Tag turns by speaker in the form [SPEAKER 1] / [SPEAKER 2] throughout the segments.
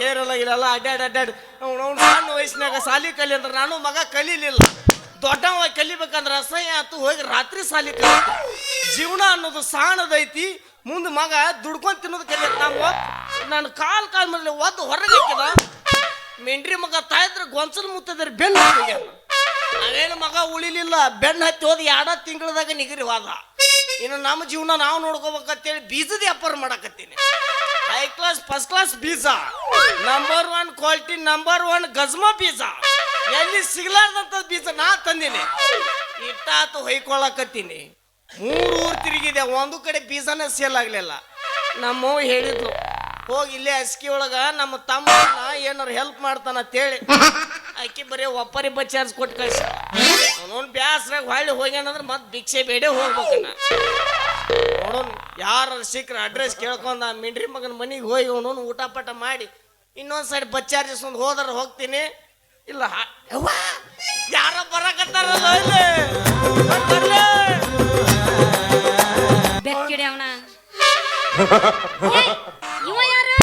[SPEAKER 1] ಕೇರಳ ಇಲ್ಲೆಲ್ಲ ಅಡ್ಡಾಡ್ ಅಡ್ಡಾಡ್ ಅವ್ನು ಸಣ್ಣ ವಯಸ್ಸಿನಾಗ ಸಾಲಿ ಕಲಿ ಅಂದ್ರೆ ನಾನು ಮಗ ಕಲೀಲಿಲ್ಲ. ದೊಡ್ಡವ ಕಲಿಬೇಕಂದ್ರೆ ಅಸಹ್ಯ ಆತು, ಹೋಗಿ ರಾತ್ರಿ ಸಾಲಿ ಕಲಿ ಜೀವನ ಅನ್ನೋದು ಸಾಣದೈತಿ ಮುಂದೆ ಮಗ ದುಡ್ಕೊಂಡು ತಿನ್ನೋದು ಕಲಿಯತ್ ನಾವು ನಾನು ಕಾಲ್ ಕಾಲ್ ಮೇಲೆ ಒದ್ದು ಹೊರಗೆ ಹಾಕಿದ. ಮೆಂಡ್ರಿ ಮಗ ತಾಯಿದ್ರೆ ಗೊಂಚಲ್ ಮುತ್ತದ್ರ ಬೆನ್ನು ಹೋಗ್ಯಾನ. ನಾವೇನು ಮಗ ಉಳಿಲಿಲ್ಲ, ಬೆನ್ನು ಹತ್ತಿ ಹೋದ ಎರಡ ತಿಂಗಳದಾಗ ನಿಗರಿ ಹೋದ. ಇನ್ನು ನಮ್ಮ ಜೀವನ ನಾವು ನೋಡ್ಕೋಬೇಕಂತೇಳಿ ಬೀಜದ ವ್ಯಾಪಾರ ಮಾಡಕತ್ತೀನಿ. ಹೈ ಕ್ಲಾಸ್ ಫಸ್ಟ್ ಕ್ಲಾಸ್ ಬೀಜ number one quality number one ಗಜ್ಮ ಬೀಜ ಎಲ್ಲಿ ಸಿಗ್ಲಾರ್ದಂತ ಬೀಜ ನಾ ತಂದಿನಿ. ಇಟ್ಟಾತು ಹೊಯ್ಕೊಳಕತ್ತೀನಿ. ಮೂರು ಊರು ತಿರುಗಿದೆ, ಒಂದು ಕಡೆ ಬೀಜನೇ ಸೇಲ್ ಆಗ್ಲಿಲ್ಲ. ನಮ್ಮ ಹೇಳಿದ್ಲು, ಹೋಗಿ ಇಲ್ಲೇ ಅಸ್ಕಿ ಒಳಗ ನಮ್ಮ ತಮ್ಮ ಏನಾರು ಹೆಲ್ಪ್ ಮಾಡ್ತಾನ ಅಂತೇಳಿ. ಅಕ್ಕಿ ಬರೀ ಒಪ್ಪರಿ ಬಚ್ಚಾರ್ಸ್ ಕೊಟ್ಟು ಕಳ್ಸ ಅವನೊಂದು ಬ್ಯಾಸ್ರಾಗ ಹೊಳ್ಳಿ ಹೋಗ್ಯಾನಂದ್ರೆ ಮತ್ತೆ ಭಿಕ್ಷೆ ಬೇಡೇ ಹೋಗ್ಬೇಕು ನೋಡೋನ್ ಯಾರು ಸಿಕ್ಕ್ರ ಅಡ್ರೆಸ್ ಕೇಳ್ಕೊಂಡ ಮಿಂಡ್ರಿ ಮಗನ ಮನೆಗೆ ಹೋಗಿ ಅವನೊಂದು ಊಟ ಪಟ ಮಾಡಿ ಇನ್ನೊಂದ್ ಸೈಡ್ ಬಚ್ಚಾರ್ಜಸ್ ಒಂದು ಹೋದ್ರ ಹೋಗ್ತೀನಿ. ಇಲ್ಲ ಯಾರೋ ಯವ್ವ, ಯಾರ ಬರಕತ್ತಾರಲ್ಲ.
[SPEAKER 2] ಬೆಕ್ಕಿಡಿ ಅವನ. ಇವ ಯಾರು?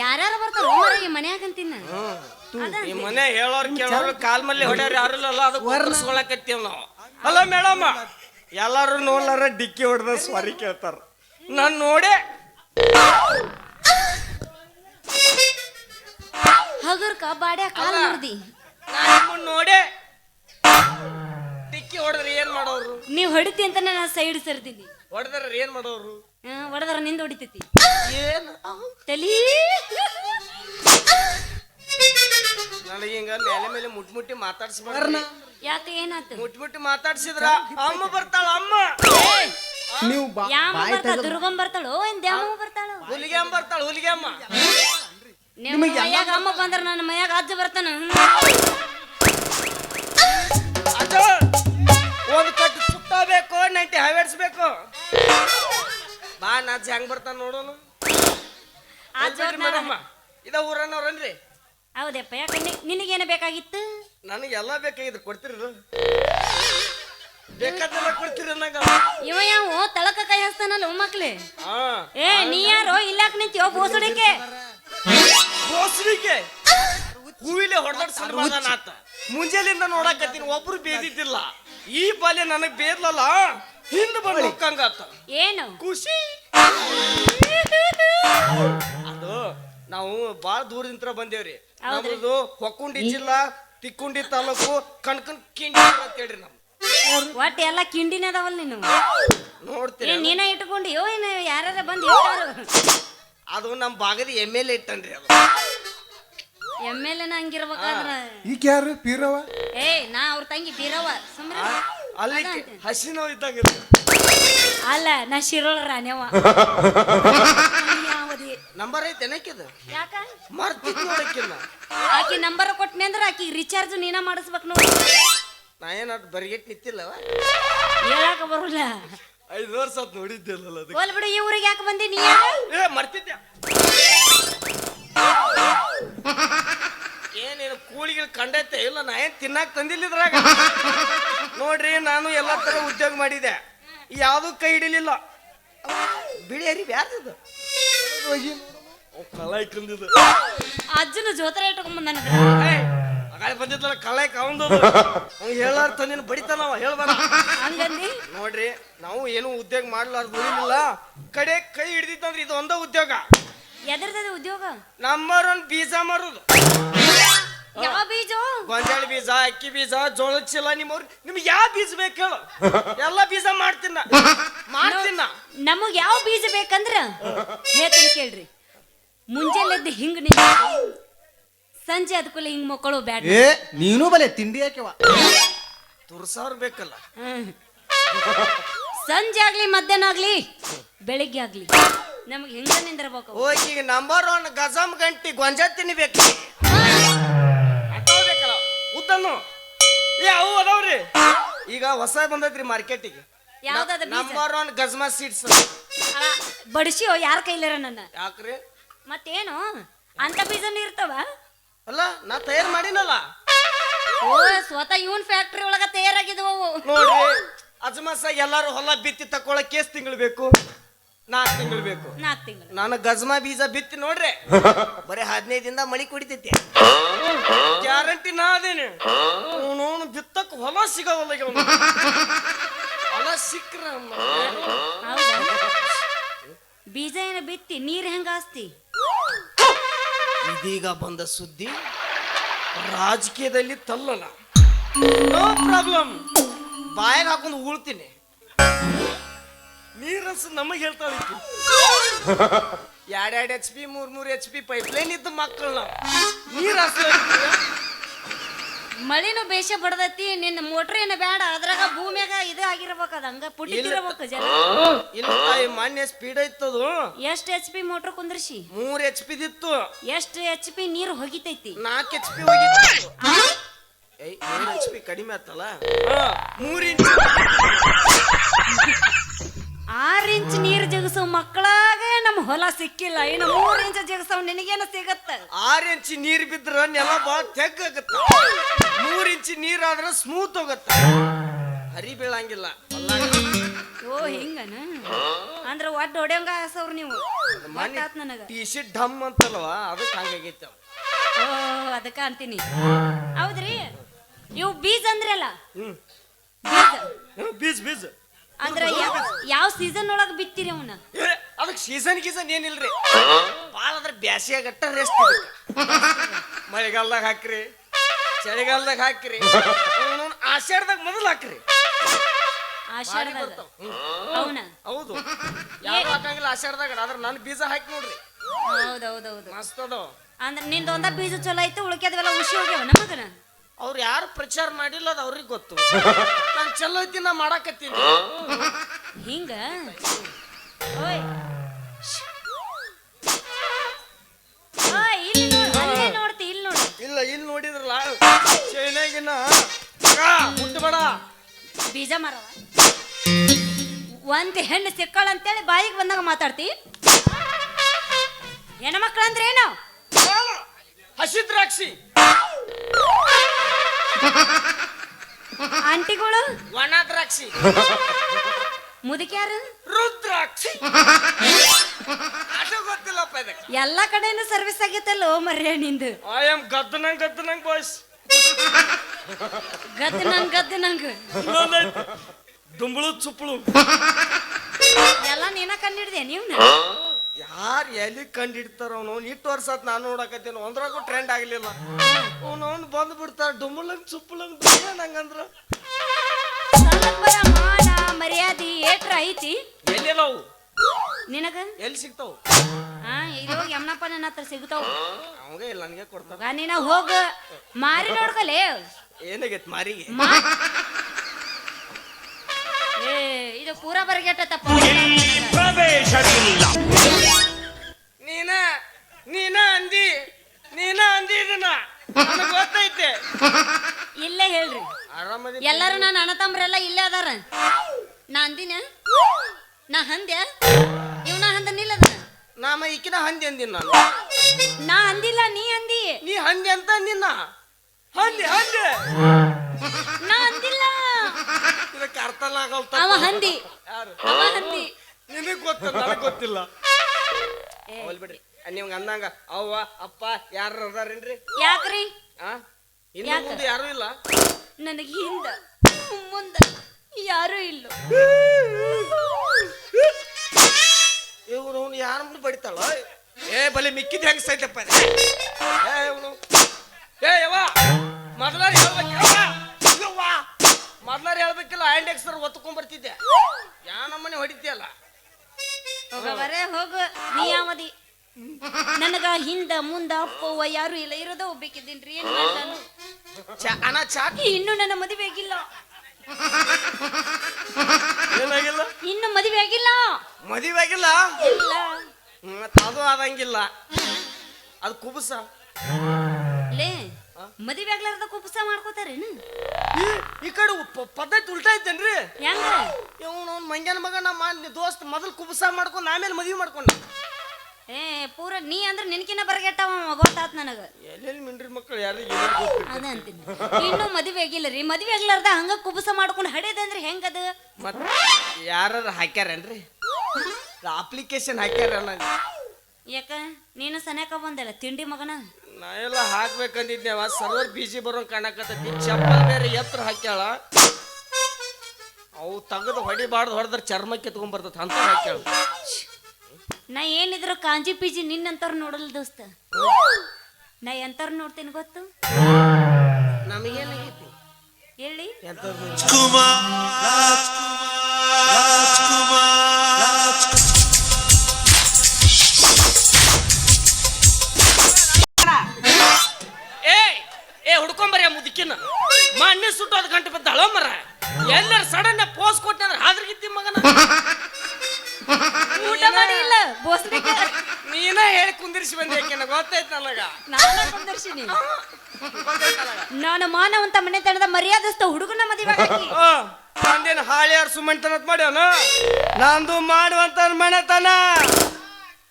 [SPEAKER 2] ಯಾರ್ಯಾರು ಬರ್ತಾರ? ಈ ಮನ್ಯಾಗಂತಿನ್ನ
[SPEAKER 1] ಈ ಮನೆ ಹೇಳೋರ್ ಕೇಳೋರು ಕಾಲ್ ಮಲ್ಲಿ ಹೊಡ್ಯಾರ ಯಾರಿಲ್ಲಲ್ಲ ಅದಕ್ಕೆ ವರ್ಣಿಸ್ಕೊಳಕತ್ತೀವಿ ನಾವು. ಅಲ್ಲ ಮೇಡಮ್ ಎಲ್ಲಾರು ನೋಡ್ಲಾರ ಡಿಕ್ಕಿ ಹೊಡೆದ ಸ್ವಾರಿ ಕೇಳ್ತಾರ. ನಾನು ನೋಡೆ.
[SPEAKER 2] ಹಗರ್ಕ ಬಾಡ್ಯ ಕಾಲ ನೋಡ್ದಿ
[SPEAKER 1] ನಾನು ನೋಡೆ. ಡಿಕ್ಕಿ ಹೊಡೆದ್ರೆ ಏನ್ ಮಾಡೋರು?
[SPEAKER 2] ನೀವ್ ಹೊಡಿತಿ ಅಂತ ನಾನು ಸೈಡ್ ಸರ್ದಿನಿ.
[SPEAKER 1] ಹೊಡೆದ್ರ ಏನ್ ಮಾಡೋರು?
[SPEAKER 2] ಹೊಡೆದ್ರ ನಿಂದ ಹೊಡಿತೈತಿ.
[SPEAKER 1] ಏನ್?
[SPEAKER 2] ತಲಿ.
[SPEAKER 1] ನನಗೆ ಹಿಂಗ ಮೇಲೆ ಮೇಲೆ ಮುಟ್ ಮುಟ್ಟಿ ಮಾತಾಡ್ಸ್ಬಾರ್ದು.
[SPEAKER 2] ಯಾಕೆ ಏನಾತು?
[SPEAKER 1] ಮುಟ್ ಮುಟ್ಟಿ ಮಾತಾಡ್ಸಿದ್ರ ಅಮ್ಮ ಬರ್ತಾಳ ಅಮ್ಮ.
[SPEAKER 3] ನೀವು
[SPEAKER 2] ಯಾಮ ಬರ್ತಾಳ ದುರ್ಗಮ್ ಬರ್ತಾಳೋ ಏನ್ ದ್ಯಾಮ ಬರ್ತಾಳೋ?
[SPEAKER 1] ಹುಲಿಗೆ ಅಮ್ಮ ಬರ್ತಾಳ ಹುಲಿಗೆ ಅಮ್ಮ
[SPEAKER 2] ನಿಮ್ಮ ಮೈಯಾಗ ಅಮ್ಮ ಬಂದ್ರ ನನ್ನ ಮೈಯಾಗ ಅಜ್ಜ ಬರ್ತಾನ?
[SPEAKER 1] ಅಜ್ಜ ಒಂದು ಕಟ್ಟು ಸುತ್ತಬೇಕು ನೈಂಟಿ ಹವೆಡ್ಸ್ಬೇಕು. ಬಾ ನಾ ಹೆಂಗ್ ಬರ್ತಾನ ನೋಡೋನು?
[SPEAKER 2] ಅಜ್ಜ
[SPEAKER 1] ಮೇಡಮ್ಮ. ಇದ ಊರನ್ನವ್ರನ್ರಿ
[SPEAKER 2] ಹೌದಪ್ಪ ಯಾಕೆ ನಿನಗೇನು ಬೇಕಾಗಿತ್ತು?
[SPEAKER 1] ನನಗೆಲ್ಲ ಬೇಕಾಗಿದ್ರು ಕೊಡ್ತೀರಿ ಬೇಕಾದೆಲ್ಲ ಕೊಡ್ತೀರ ನಂಗ?
[SPEAKER 2] ಇವ ಯಾವ ತಳಕ ಕೈ ಹಸ್ತಾನಲ್ಲ ಮಕ್ಳೆ.
[SPEAKER 1] ಹಾ.
[SPEAKER 2] ಏ ನೀ ಯಾರು ಇಲ್ಲಾಕ್ ನಿಂತೀವೋ ಬೋಸಡಿಕೆ?
[SPEAKER 1] ಬೋಸ್ಲಿಕ್ಕೆ ಹೂವಿಲೆ ಹೊಡೆದಾಡ್ ಸಮಾಧಾನ ಆತ. ಮುಂಜಾಲಿಂದ ನೋಡಕತ್ತೀನಿ ಒಬ್ರು ಬೇದಿದ್ದಿಲ್ಲ. ಈ ಬಾಲ್ಯ ನನಗ್ ಬೇದ್ಲಲ್ಲ? ಹಿಂದ್ ಬಂದು ಹೊಕ್ಕಂಗಾತ
[SPEAKER 2] ಏನು?
[SPEAKER 1] ಖುಷಿ. ನಾವು ಬಾಳ ದೂರದಿಂದ ಬಂದೇವ್ರಿ. ನಮ್ದು ಹೊಕ್ಕುಂಡಿ ಜಿಲ್ಲಾ ತಿಕ್ಕುಂಡಿ ತಾಲೂಕು ಕಣ್ಕನ್ ಕಿಂಡಿ ಅಂತ ಹೇಳ್ರಿ ನಾವು
[SPEAKER 2] ಒಟ್ಟ ಎಲ್ಲ ಕಿಂಡಿನ ಅದಾವಲ್ ನೀನು?
[SPEAKER 1] ನೋಡ್ತೀರಿ
[SPEAKER 2] ಏನ್ ನೀನ ಇಟ್ಕೊಂಡಿಯೋ ಏನು ಯಾರ ಬಂದು ಇಟ್ಟಾರು
[SPEAKER 1] ಅದು ನಮ್ ಭಾಗದ ಎಂ ಎಲ್ ಎ ಇಟ್ಟನ್ರಿ ಅದು.
[SPEAKER 2] ಎಂ ಎಲ್ ಎನ ಹಂಗಿರ್ಬೇಕಾದ್ರ
[SPEAKER 3] ಈಗ ಯಾರು? ಪೀರವ
[SPEAKER 2] ಏ ನಾ ಅವ್ರ ತಂಗಿ ಬೀರವ ಸುಮ್ರ
[SPEAKER 1] ಅಲ್ಲಿ ಹಸಿನೋ ಇದ್ದಂಗ.
[SPEAKER 2] ಅಲ್ಲ ನಾ ಶಿರೋಳ ರಾಣ್ಯವ ಯಾವದಿ
[SPEAKER 1] ನಂಬರ್ ಐತೆ ಏನಕ್ಕಿದ
[SPEAKER 2] ಯಾಕ?
[SPEAKER 1] ಮರ್ತಿದ್ ನೋಡಕ್ಕಿನ್ನ
[SPEAKER 2] ಆಕಿ ನಂಬರ್ ಕೊಟ್ನಿ ಅಂದ್ರೆ ಆಕಿ ರಿಚಾರ್ಜ್ ನೀನ ಮಾಡಿಸ್ಬೇಕು ನೋಡಿ.
[SPEAKER 1] ನಾ ಏನಾದ್ರು ಬರಿಗೆಟ್ ನಿಂತಿಲ್ಲವ
[SPEAKER 2] ಹೇಳಾಕ ಬರೋಲ್ಲ.
[SPEAKER 1] ಐದು ವರ್ಷ ಆತ್ ನೋಡಿದ್ದಿಲ್ಲಲ್ಲ ಅದಕ್ಕೆ.
[SPEAKER 2] ಹೋಲ್ ಬಿಡು ಈ ಊರಿಗೆ ಯಾಕೆ ಬಂದಿ ನೀ?
[SPEAKER 1] ಏ ಮರ್ತಿದ್ದೆ ಏನೇನು ಕೂಳಿಗೆ ಕಂಡೈತೆ? ಇಲ್ಲ ನಾ ಏನ್ ತಿನ್ನಾಕ್ ತಂದಿಲ್ಲ ಇದ್ರಾಗ? ನೋಡ್ರಿ ನಾನು ಎಲ್ಲ ತರ ಉದ್ಯೋಗ ಮಾಡಿದೆ. ಯಾವ್ದು ಕೈ ಹಿಡಿಲಿಲ್ಲ. ಬಿಳಿ ಅರಿ ಯಾರ್ದು ಕಂದಿದ್ದು
[SPEAKER 2] ಅಜ್ಜನ ಜೋತರ ಇಟ್ಕೊಂಡ್ ಬಂದ
[SPEAKER 1] ಅಗಾಳಿ ಬಂದಿದ್ದಲ್ಲ ಅವ್ನು ಹೇಳಾರ ತಂದಿನ ಬಡಿತಾನವ ಹೇಳ್ಬಾರ
[SPEAKER 2] ಹಂಗಂದಿ?
[SPEAKER 1] ನೋಡ್ರಿ ನಾವು ಏನು ಉದ್ಯೋಗ ಮಾಡ್ಲಾರ್ದು ಏನಿಲ್ಲ ಕಡೆ ಕೈ ಹಿಡಿದಿತ್ತಂದ್ರೆ ಇದು ಒಂದ ಉದ್ಯೋಗ.
[SPEAKER 2] ಎದರ್ದದ ಉದ್ಯೋಗ?
[SPEAKER 1] ನಮ್ಮರೊಂದು ಬೀಜ ಮಾರೋದು.
[SPEAKER 2] ಯಾವ ಬೀಜ?
[SPEAKER 1] ಗೊಂಜಾಳ ಬೀಜ ಅಕ್ಕಿ ಬೀಜ ಜೋಳದ ಚೀಲ ನಿಮ್ಮವ್ರು ನಿಮ್ಗೆ ಯಾವ ಬೀಜ ಬೇಕು ಹೇಳು. ಎಲ್ಲ ಬೀಜ ಮಾಡ್ತೀನ. ಮಾಡ್ತೀನ.
[SPEAKER 2] ನಮಗ್ ಯಾವ ಬೀಜ ಬೇಕಂದ್ರ? ಹೇಳ್ತೀನಿ ಕೇಳ್ರಿ. ಮುಂಜಾನೆದ್ದು ಹಿಂಗ್ ನಿಂತ ಸಂಜೆ ಅದಕ್ಕೂಲ ಹಿಂಗ್ ಮಕ್ಕಳು ಬ್ಯಾಡ
[SPEAKER 3] ಏ ನೀನು ಬಲೆ ತಿಂಡಿ ಹಾಕಿವ
[SPEAKER 1] ತುರ್ಸಾರ್ ಬೇಕಲ್ಲ.
[SPEAKER 2] ಹ್ಮ್. ಸಂಜೆ ಆಗ್ಲಿ ಮಧ್ಯಾಹ್ನ ಆಗ್ಲಿ ಬೆಳಿಗ್ಗೆ ಆಗ್ಲಿ ನಮ್ಗೆ ಹಿಂಗ ನಿಂದಿರ್ಬೇಕು?
[SPEAKER 1] ಹೋಗಿ ಈಗ ನಂಬರ್ ಒನ್ ಗಜಮ್ ಗಂಟಿ ಗೊಂಜ ತಿನ್ಬೇಕು. ಬೇಕಲ್ಲ ಉದ್ದನ್ನು. ಏ ಅವು ಅದಾವ್ರಿ. ಈಗ ಹೊಸ ಬಂದೈತ್ರಿ ಮಾರ್ಕೆಟಿಗೆ.
[SPEAKER 2] ಯಾವ್ದದ ಬೀಜ?
[SPEAKER 1] ನಂಬರ್ ಒನ್ ಗಜ್ಮಾ ಸೀಡ್ಸ್
[SPEAKER 2] ಅಲ್ಲ, ಬಡಿಸಿಯೋ ಯಾರ ಕೈಲಾರ ನನ್ನ?
[SPEAKER 1] ಯಾಕ್ರಿ?
[SPEAKER 2] ಮತ್ತೇನು? ಅಂತ ಬೀಜನ ಇರ್ತಾವ?
[SPEAKER 1] ಅಲ್ಲ ನಾ ತಯಾರು ಮಾಡಿನಲ್ಲ.
[SPEAKER 2] ಓ ಸ್ವತಃ ಇವನ್ ಫ್ಯಾಕ್ಟ್ರಿ ಒಳಗ ತಯಾರಾಗಿದ್ವು ಅವು
[SPEAKER 1] ನೋಡ್ರಿ ಅಜಮಾಸ ಎಲ್ಲಾರು ಹೊಲ ಬಿತ್ತಿ ತಕೊಳಕ್ ಕೇಸ್ ತಿಂಗಳು ಬೇಕು ನಾಲ್ಕು ತಿಂಗಳು ಬೇಕು.
[SPEAKER 2] ನಾಲ್ಕು ತಿಂಗಳು.
[SPEAKER 1] ನಾನು ಗಜ್ಮಾ ಬೀಜ ಬಿತ್ತಿ ನೋಡ್ರಿ ಬರೀ ಹದಿನೈದಿಂದ ಮಳಿ ಕುಡಿತೈತಿ. ಗ್ಯಾರಂಟಿ ನಾ ಅದೇನೆ? ಅವನು ಬಿತ್ತಕ್ ಹೊಲ ಸಿಗವಲ್ಲ ಈಗ ಅವ್ನು. ಹೊಲ ಸಿಕ್ಕ್ರ
[SPEAKER 2] ಹೌದಾ? ಬೀಜ ಏನ ಬಿತ್ತಿ? ನೀರ್ ಹೆಂಗ ಆಸ್ತಿ
[SPEAKER 1] ಇದೀಗ ಬಂದ ಸುದ್ದಿ ರಾಜಕೀಯದಲ್ಲಿ ತಲ್ಲಲ್ಲ. ನೋ ಪ್ರಾಬ್ಲಮ್ ಬಾಯಾಗ ಹಾಕೊಂಡು ಉಳ್ತೀನಿ ನೀರಸ್ ನಮಗೆ ಹೇಳ್ತಾವ ಎರಡೆರಡು ಎಚ್ ಪಿ ಮೂರ್ ಮೂರ್ ಎಚ್ ಪಿ ಪೈಪ್ ಲೈನ್ ಇದ್ದ ಮಕ್ಕಳು ನಾವು ನೀರ್ ಹಾಸ್ಲ
[SPEAKER 2] ಮಳಿನೂ ಬೇಷ ಬಡದತಿ ನಿನ್ನ ಮೋಟ್ರ್ ಏನ ಬೇಡ ಅದ್ರಾಗ ಭೂಮಿಯಾಗ ಇದು ಆಗಿರ್ಬೇಕು ಅದ ಹಂಗ ಪುಟ್ಟಿರ್ಬೇಕು ಜನ.
[SPEAKER 1] ಇಲ್ಲ ತಾಯಿ ಮಾನ್ಯ ಸ್ಪೀಡ್ ಐತದು.
[SPEAKER 2] ಎಷ್ಟ್ ಎಚ್ ಪಿ ಮೋಟ್ರ್ ಕುಂದ್ರಿಸಿ
[SPEAKER 1] ಮೂರ್ ಎಚ್ ಪಿ ದಿತ್ತು
[SPEAKER 2] ಎಷ್ಟ್ ಎಚ್ ಪಿ ನೀರು ಹೋಗಿತೈತಿ?
[SPEAKER 1] ನಾಲ್ಕು ಎಚ್ ಪಿ ಹೋಗಿತ್ತು. ಏಯ್ ಮೂರ್ ಎಚ್ ಪಿ ಕಡಿಮೆ ಆತಲ್ಲ? ಮೂರ್ ಇಂಚ್
[SPEAKER 2] ಆರ್ ಇಂಚ್ ನೀರ್ ಜಗಸೋ ಮಕ್ಕಳಾಗ ನಮ್ಮ ಹೊಲ ಸಿಕ್ಕಿಲ್ಲ. ಇನ್ನು ಮೂರ್ ಇಂಚ್ ಜಗಸವ್ ನಿನಗೇನ ಸಿಗತ್ತ?
[SPEAKER 1] ಆರ್ ಇಂಚ್ ನೀರ್ ಬಿದ್ರ ನೆಲ ಬಾಳ ತೆಗ್ಗತ್ತ ಮೂರ್ ಇಂಚ್ ನೀರ್ ಆದ್ರೆ ಸ್ಮೂತ್ ಹೋಗತ್ತ. ಹರಿ ಬೀಳಂಗಿಲ್ಲ.
[SPEAKER 2] ಓ ಹಿಂಗನ? ಅಂದ್ರ ಒಡ್ ಹೊಡೆಯಂಗ ಆಸವ್ರ ನೀವು. ಆತ್ ನನಗ.
[SPEAKER 1] ಟಿ ಶರ್ಟ್ ಡಮ್ ಅಂತಲ್ವಾ ಅದಕ್ಕೆ ಹಂಗಾಗೈತೆ.
[SPEAKER 2] ಓ ಅದಕ್ಕ ಅಂತೀನಿ. ಹೌದ್ರಿ? ಇವು ಬೀಜ ಅಂದ್ರಲ್ಲ? ಬೀಜ.
[SPEAKER 1] ಬೀಜ್ ಬೀಜ್.
[SPEAKER 2] ಅಂದ್ರ ಯಾವ ಸೀಸನ್ ಒಳಗ ಬಿತ್ತೀರಿ
[SPEAKER 1] ಅವನ? ಅದಕ್ಕೆ ಸೀಸನ್ ಗೀಸನ್ ಏನಿಲ್ರಿ? ಭಾಳ ಅದ್ರ ಬ್ಯಾಸಿಯಾಗಟ್ಟ ರೆಸ್ಟ್ ಮಳೆಗಾಲದಾಗ ಹಾಕ್ರಿ ಚಳಿಗಾಲದಾಗ ಹಾಕ್ರಿ ಆಷಾಢದಾಗ ಮೊದಲು ಹಾಕ್ರಿ.
[SPEAKER 2] ಆಷಾಢದಾಗ. ಅವನ?
[SPEAKER 1] ಹೌದು. ಯಾವ ಹಾಕಂಗಿಲ್ಲ ಆಷಾಢದಾಗ ಆದ್ರ ನಾನು ಬೀಜ ಹಾಕಿ ನೋಡ್ರಿ.
[SPEAKER 2] ಹೌದೌದೌದು
[SPEAKER 1] ಮಸ್ತ್ ಅದಾವ.
[SPEAKER 2] ಅಂದ್ರೆ ನಿಂದ ಒಂದ ಬೀಜ ಚಲೋ ಐತೆ ಉಳಿಕೆದವೆಲ್ಲ ಉಸಿ ಹೋಗ್ಯಾವ ನಮಗನ
[SPEAKER 1] ಅವ್ರು ಯಾರು ಪ್ರಚಾರ ಮಾಡಿಲ್ಲ ಅದು ಅವ್ರಿಗೆ ಗೊತ್ತು. ನಾನು ಚಲೋ ಐತಿ ನಾ ಮಾಡಾಕತ್ತೀನಿ.
[SPEAKER 2] ಹಿಂಗ? ಓಯ್. ಓಯ್ ಇಲ್ಲಿ ನೋಡ್ ಅಲ್ಲೇ ನೋಡ್ತಿ ಇಲ್ಲಿ ನೋಡು.
[SPEAKER 1] ಇಲ್ಲ ಇಲ್ಲಿ ನೋಡಿದ್ರಲ್ಲ ಚೈನಾಗಿನ ಮುಟ್ಟಬೇಡ
[SPEAKER 2] ಬೀಜ ಮರವ ಒಂದ್ ಹೆಣ್ಣು ಸಿಕ್ಕಳ ಅಂತೇಳಿ ಬಾಯಿಗೆ ಬಂದಾಗ ಮಾತಾಡ್ತಿ. ಹೆಣ್ಮಕ್ಳು ಅಂದ್ರೆ ಏನು
[SPEAKER 1] ಹಸಿ ದ್ರಾಕ್ಷಿ.
[SPEAKER 2] ಆಂಟಿಗಳು?
[SPEAKER 1] ಒಣ ದ್ರಾಕ್ಷಿ
[SPEAKER 2] ಮುದುಕ್ಯಾರು
[SPEAKER 1] ರುದ್ರಾಕ್ಷಿ. ಅದು ಗೊತ್ತಿಲ್ಲಪ್ಪ ಇದಕ್ಕೆ.
[SPEAKER 2] ಎಲ್ಲಾ ಕಡೆನೂ ಸರ್ವಿಸ್ ಆಗೈತಲ್ಲೋ ಮರ್ಯ ನಿಂದು?
[SPEAKER 1] ಐ ಆಮ್ ಗದ್ದನಂಗ್ ಗದ್ದನಂಗ್ ಬಾಯ್ಸ್
[SPEAKER 2] ಗದ್ದು ನಂಗ್ ಗದ್ದು ನಂಗ್
[SPEAKER 1] ದುಂಬಳು ಚುಪ್ಪಳು.
[SPEAKER 2] ಎಲ್ಲ ನೀನ ಕಂಡಿಡ್ದೆ ನೀವು
[SPEAKER 1] ಯಾರು ಎಲ್ಲಿ ಕಂಡಿಡ್ತಾರ ಅವನು? ಇಟ್ಟು ವರ್ಷ ನಾನು ನೋಡಕತ್ತೀನಿ. ಒಂದ್ರಾಗೂ ಟ್ರೆಂಡ್ ಆಗಲಿಲ್ಲ. ಅವನು ಬಂದು ಬಿಡ್ತಾರ ಡುಂಬಳಂಗ್ ಚುಪ್ಪಳಂಗ್ ನಂಗಂದ್ರ?
[SPEAKER 2] ಮಾನ ಮರ್ಯಾದಿ ಏಟ್ರ ಐತಿ.
[SPEAKER 1] ಎಲ್ಲಿಲ್ಲ ಅವು?
[SPEAKER 2] ನಿನಗ?
[SPEAKER 1] ಎಲ್ಲಿ ಸಿಗ್ತಾವ?
[SPEAKER 2] ಹಾ ಇದು ಯಮನಪ್ಪ ನನ್ನ ಹತ್ರ ಸಿಗ್ತಾವ.
[SPEAKER 1] ಅವಂಗ ಇಲ್ಲ ನನಗೆ ಕೊಡ್ತಾರ.
[SPEAKER 2] ನೀನ ಹೋಗ ಮಾರಿ ನೋಡ್ಕಲೇ.
[SPEAKER 1] ಏನಾಗೈತ್ ಮಾರಿಗೆ?
[SPEAKER 2] ಇದು ಪೂರ ಪ್ರವೇಶವಿಲ್ಲ.
[SPEAKER 1] ನೀನ ನೀನ ಅಂದಿ ನೀನ ಅಂದಿ ಇದನ್ನ. ನನಗ್ ಗೊತ್ತೈತೆ.
[SPEAKER 2] ಇಲ್ಲೇ ಹೇಳ್ರಿ.
[SPEAKER 1] ಆರಾಮದಿ
[SPEAKER 2] ಎಲ್ಲಾರು ನನ್ನ ಅಣ್ಣ ತಮ್ಮರೆಲ್ಲ ಇಲ್ಲೇ ಅದಾರ. ನಾ ಅಂದಿನ? ನಾ ಹಂದ್ಯ? ಇವ್ನ ಹಂದ ನಿಲ್ಲದ?
[SPEAKER 1] ನಾಮ ಈಕಿನ ಹಂದಿ ಅಂದಿನ ನಾನು.
[SPEAKER 2] ನಾ ಅಂದಿಲ್ಲ ನೀ ಅಂದಿ.
[SPEAKER 1] ನೀ ಹಂದಿ ಅಂತ ನಿನ್ನ. ಹಂದಿ ಹಂದಿ.
[SPEAKER 2] ನಾ ಅಂದಿಲ್ಲ.
[SPEAKER 1] ಇದಕ್ಕೆ ಅರ್ಥ ಆಗಲ್ತ
[SPEAKER 2] ಅವ ಹಂದಿ.
[SPEAKER 1] ಯಾರು?
[SPEAKER 2] ಅವ ಹಂದಿ.
[SPEAKER 1] ನಿನಗ್ ಗೊತ್ತ ನನಗೆ ಗೊತ್ತಿಲ್ಲ. ಹೋಲ್ ಬಿಡ್ರಿ. ನಿಮ್ಗೆ ಅಂದಂಗ ಅವ್ವ ಅಪ್ಪ ಯಾರು ಅದಾರೇನ್ರಿ?
[SPEAKER 2] ಯಾಕ್ರಿ?
[SPEAKER 1] ಆ? ಇನ್ನು
[SPEAKER 2] ಯಾಕ?
[SPEAKER 1] ಮುಂದೆ ಯಾರು ಇಲ್ಲ?
[SPEAKER 2] ನನಗೆ ಹಿಂದ ಮುಂದ ಯಾರು ಇಲ್ಲ.
[SPEAKER 1] ಇವ್ನು ಅವ್ನು ಯಾರ ಮುಂದೆ ಬಡಿತಾಳ? ಏ ಬಲಿ ಮಿಕ್ಕಿದ್ ಹೆಂಗ್ ಸೈತಪ್ಪ? ಏ ಇವನು. ಏ ಯವ್ವ! ಮೊದಲಾರ ಹೇಳ್ಬೇಕಿಲ್ಲ ಯವ್ವ! ಮೊದಲಾರ ಹೇಳ್ಬೇಕಿಲ್ಲ ಹ್ಯಾಂಡ್ ಎಕ್ಸರ್ ಒತ್ಕೊಂಡ್ ಬರ್ತಿದ್ದೆ. ಯಾ ನಮ್ಮನೆ ಹೊಡಿತೀಯಲ್ಲ?
[SPEAKER 2] ಹೋಗ ಬರೇ ಹೋಗು. ನೀ ಯಾವದಿ ನನಗ ಹಿಂದ ಮುಂದ ಅಪ್ಪವ್ವ ಯಾರು ಇಲ್ಲ ಇರೋದ ಒಬ್ಬೇಕಿದ್ದೀನ್ರಿ. ಏನ್ ಮಾಡ್ತಾನು?
[SPEAKER 1] ಚಾ ಅಣ್ಣ ಚಾ
[SPEAKER 2] ಇನ್ನು ನನ್ನ ಮದುವೆ ಆಗಿಲ್ಲ.
[SPEAKER 1] ಏನಾಗಿಲ್ಲ
[SPEAKER 2] ಇನ್ನು ಮದುವೆ ಆಗಿಲ್ಲ.
[SPEAKER 1] ಮದುವೆ ಆಗಿಲ್ಲ?
[SPEAKER 2] ಇಲ್ಲ.
[SPEAKER 1] ಮತ್ತ ಅದು ಆದಂಗಿಲ್ಲ. ಅದು ಕುಬುಸ.
[SPEAKER 2] ಲೇ ಮದುವೆ ಆಗ್ಲಾರ್ದ ಕುಪ್ಸ ಮಾಡ್ಕೋತಾರೇನು
[SPEAKER 1] ಈ- ಕಡೆ ಪ- ಪದ್ಧತಿ ಉಲ್ಟಾ ಐತೇನ್ರಿ
[SPEAKER 2] ಹೆಂಗ?
[SPEAKER 1] ಇವನು ಮಂಗ್ಯಾನ ಮಗ ನಮ್ಮ ದೋಸ್ತ್ ಮೊದಲು ಕುಬುಸ ಮಾಡ್ಕೊಂಡು ಆಮೇಲೆ ಮದುವೆ ಮಾಡ್ಕೊಂಡು.
[SPEAKER 2] ಏ ಪೂರ ನೀ ಅಂದ್ರೆ ನಿನ್ಕಿನ ಬರಗೆಟ್ಟ ಗೊತ್ತಾತ್ ನನಗ.
[SPEAKER 1] ಎಲ್ಲೆಲ್ಲಿ ಮಿಂಡ್ರಿ ಮಕ್ಕಳು ಯಾರಿಗೆ
[SPEAKER 2] ಅದ ಅಂತೀನಿ. ಇನ್ನು ಮದುವೆ ಆಗಿಲ್ಲ ರೀ. ಮದುವೆ ಆಗ್ಲಾರ್ದ ಹಂಗ ಕುಬಸ ಮಾಡ್ಕೊಂಡು ಹಡೆದಂದ್ರೆ ಹೆಂಗದ
[SPEAKER 1] ಮತ್ ಯಾರ ಹಾಕ್ಯಾರೇನ್ರಿ? ಅಪ್ಲಿಕೇಶನ್ ಹಾಕ್ಯಾರ
[SPEAKER 2] ಯಾಕ? ನೀನು ಸನ್ಯಾಕ ಬಂದಲ್ಲ ತಿಂಡಿ ಮಗನ?
[SPEAKER 1] ನಾ ಎಲ್ಲ ಹಾಕ್ಬೇಕಂದಿದ್ನೇವ ಸರ್ವರ್ ಬಿಜಿ ಬರೋ ಕಾಣಕತ್ತೈತಿ. ಚಪ್ಪಲ್ ಬೇರೆ ಎತ್ತರ ಹಾಕ್ಯಾಳ. ಅವು ತೆಗೆದು ಹೊಡಿಬಾರ್ದು ಹೊಡೆದ್ರೆ ಚರ್ಮ ಕಿತ್ಕೊಂಡ್ ಅಂತ ಹಾಕ್ಯಾಳ.
[SPEAKER 2] ನಾ ಏನಿದ್ರು ಕಾಂಜಿ ಪಿಜಿ ನಿನ್ನಂತವ್ರು ನೋಡಲ್ಲ ದೋಸ್ತ. ನಾ ಎಂತವ್ರು ನೋಡ್ತೀನಿ ಗೊತ್ತು?
[SPEAKER 1] ನಮಗೇನಾಗೈತಿ
[SPEAKER 2] ಹೇಳಿ.
[SPEAKER 1] ಎಂತ ಏ ಮಣ್ಣೆ ಸುಟ್ಟೋದ್ ಗಂಟೆ ಬಂತ ಹಳೋ ಮರ. ಎಲ್ಲರ ಸಡನ್ ಪೋಸ್ ಕೊಟ್ಟೆ ಅಂದ್ರೆ ಮಗನ.
[SPEAKER 2] ಊಟ ಮಾಡಿ ಇಲ್ಲ ಬೋಸ್ಬೇಕ
[SPEAKER 1] ನೀನ ಹೇಳಿ ಕುಂದಿರಿಸಿ ಬಂದೆ ಯಾಕೆನ ಗೊತ್ತೈತ್ ನನಗ?
[SPEAKER 2] ನಾನು ಕುಂದರ್ಸಿನಿ. ನಾನು ಮಾನವಂತ ಮನೆತನದ ಮರ್ಯಾದಸ್ಥ ಹುಡುಗನ ಮದುವೆ
[SPEAKER 1] ನಂದೇನು ಹಾಳಿ ಆರ್ಸು ಮಾಡ್ಯವನ ನಂದು ಮಾಡುವಂತ ಮನೆತನ.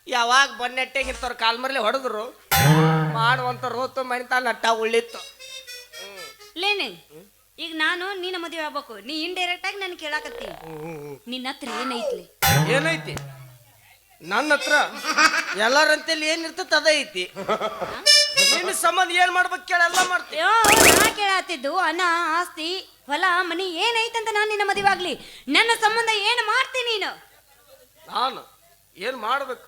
[SPEAKER 1] ಯಾವಾಗ ಬನ್ನೆಟ್ಟೆಗಿರ್ತವ್ರ ಕಾಲ್ ಮರ್ಲಿ ಹೊಡೆದ್ರು. ಮಾಡುವಂತ ರೋತು ಮನೆತನ ನಟ್ಟ ಉಳಿತ್ತು
[SPEAKER 2] ಲೇನೆ ಈಗ ನಾನು ನಿನ್ನ ಮದುವೆ ಆಗ್ಬೇಕು. ನೀ ಇಂಡೈರೆಕ್ಟ್ ಆಗಿ ನನ್ ಕೇಳಾಕತ್ತಿ. ನಿನ್ನ ಹತ್ರ ಏನೈತಿ
[SPEAKER 1] ಏನೈತಿ? ನನ್ನ ಹತ್ರ? ಎಲ್ಲರಂತಲ್ಲಿ ಏನಿರ್ತದ ಅದ ಐತಿ. ನಿನ್ನ ಸಂಬಂಧ ಏನ್ ಮಾಡ್ಬೇಕು ಕೇಳ ಎಲ್ಲ ಮಾಡ್ತೀವಿ
[SPEAKER 2] ಅಯ್ಯೋ ನಾ ಕೇಳಾತಿದ್ದು ಅನ್ನ ಆಸ್ತಿ ಹೊಲ ಮನಿ ಏನೈತಂತ ನಾನು ನಿನ್ನ ಮದುವೆ ಆಗ್ಲಿ? ನನ್ನ ಸಂಬಂಧ ಏನ್ ಮಾಡ್ತೀನಿ ನೀನು?
[SPEAKER 1] ನಾನು ಏನ್ ಮಾಡ್ಬೇಕು?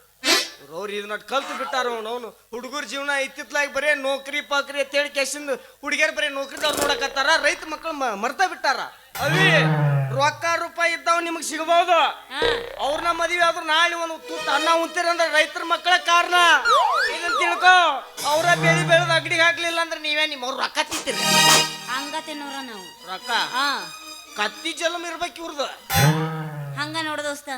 [SPEAKER 1] ಅವ್ರು ಇದನ್ನ ಕಲ್ತು ಬಿಟ್ಟಾರ ಅವನು. ಹುಡುಗರ ಜೀವನ ಇತ್ತಿತ್ಲಾಗಿ ಬರೇ ನೌಕರಿ ಪಾಕ್ರಿ ಅಂತ ಹೇಳಿ ಕೆಸಿಂದ ಹುಡುಗಿಯರ್ ಬರೀ ನೌಕರಿದವ್ರು ನೋಡಕತ್ತಾರ. ರೈತ ಮಕ್ಕಳು ಮರ್ತಾ ಬಿಟ್ಟಾರ. ಅಲ್ಲಿ ರೊಕ್ಕ ರೂಪಾಯಿ ಇದ್ದಾವ ನಿಮಗೆ ಸಿಗಬಹುದು ಅವ್ರನ್ನ ಮದುವೆ ಆದ್ರೂ ನಾಳೆ ಒಂದು ತುತ್ತ ಅನ್ನ ಉಂತೀರ ಅಂದ್ರೆ ರೈತರ ಮಕ್ಕಳ ಕಾರಣ. ಇದನ್ನ ತಿಳ್ಕೊ ಅವ್ರ ಬೆಳಿ ಬೆಳೆದ ಅಗಡಿಗೆ ಹಾಕ್ಲಿಲ್ಲ ಅಂದ್ರೆ ನೀವೇ ನಿಮ್ಮ ಅವ್ರು ರೊಕ್ಕ ತಿಂತೀರಿ.
[SPEAKER 2] ಹಂಗ ತಿನ್ನೋರ ನಾವು.
[SPEAKER 1] ರೊಕ್ಕ?
[SPEAKER 2] ಹ.
[SPEAKER 1] ಕತ್ತಿ ಜಲಮ್ ಇರ್ಬೇಕು ಇವ್ರದ್ದು
[SPEAKER 2] ಹಂಗ ನೋಡು ದೋಸ್ತ.